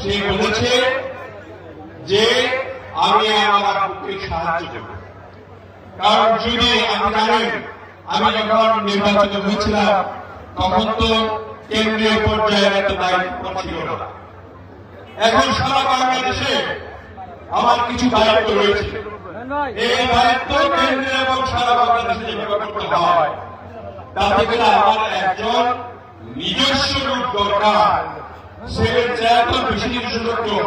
সে বলেছে যে আমি আমার পক্ষে সাহায্য করব। কারণ যদি আপনি জানেন আমি যখন নির্বাচিত হয়েছিলাম, তখন তো কেন্দ্রীয় পর্যায়ের এত দায়িত্ব ছিল না। এখন সারা বাংলাদেশে আমার কিছু দায়িত্ব রয়েছে। এই দায়িত্ব কেন্দ্রে এবং সারা বাংলাদেশে যেভাবে হয়, তাতে করে আমার একজন নিজস্ব লোক দরকার। সেটার চেয়ে তো বেশি নিজস্ব লোক কেউ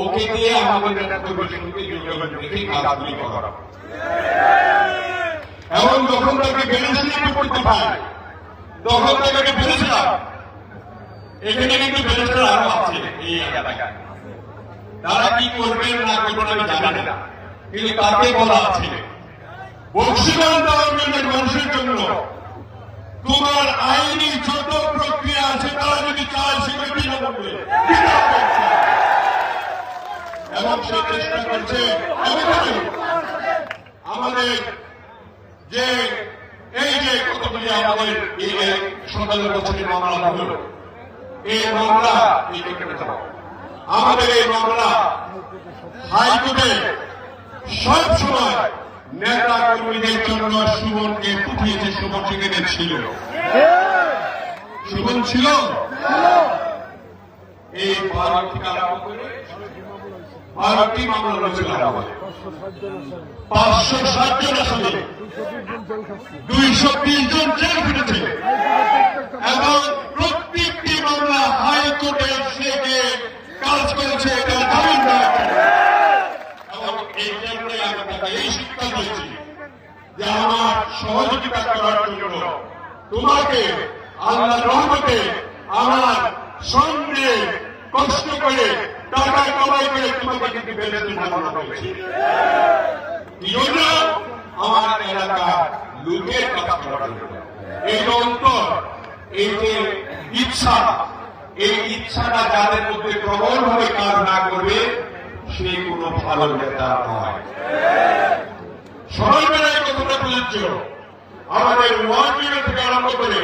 ওকে দিয়ে আমাদের সঙ্গে যোগাযোগ কাজগুলি করা। এবং যখন তাকে বেনিফিট করতে পারে তখন তাকে বলেছিলাম এখানে কিন্তু বেনিফিট আরও আছে এই তারা কি করবেন না করবেন আমি জানি না। কিন্তু তাকে বলা আছে আন্দোলনের মানুষের জন্য তোমার আইনি যত প্রক্রিয়া আছে তারা যদি চায় সেটা বিনামূল্যে বিনামূল্যে। এবং সে চেষ্টা করছে আমাদের যে এই যে কতগুলি আমাদের এই সতেরো বছরের মামলা হল এই মামলা এই আমাদের এই মামলা হাইকোর্টে সব সময় নেতা কর্মীদের জন্য সুমনকে পাঠিয়েছে সুমন সেখানে ছিল সুমন ছিল এই ভারত বারোটি মামলা আমাদের। পাঁচশো ষাট জন আসলে, দুইশো বিশ জন জেল ফিরেছে এবং প্রত্যেকটি মামলা হাইকোর্টে সেকে কাজ করেছে, এটা জামিন যে আমার সহযোগিতা করার জন্য তোমাকে আল্লাহ আমার কষ্ট করে টাকা কামাই করে তোমাকে কিন্তু বেরোতে বানানো হয়েছে আমার এলাকার লোকের কথা এই অন্তর, এই যে ইচ্ছা, এই ইচ্ছাটা যাদের মধ্যে প্রবল ভাবে কাজ না করবে সে কোনো ভালো নেতা নয়। সবাই বেলায় কথাটা প্রযোজ্য? আমাদের ওয়ান থেকে আরম্ভ করে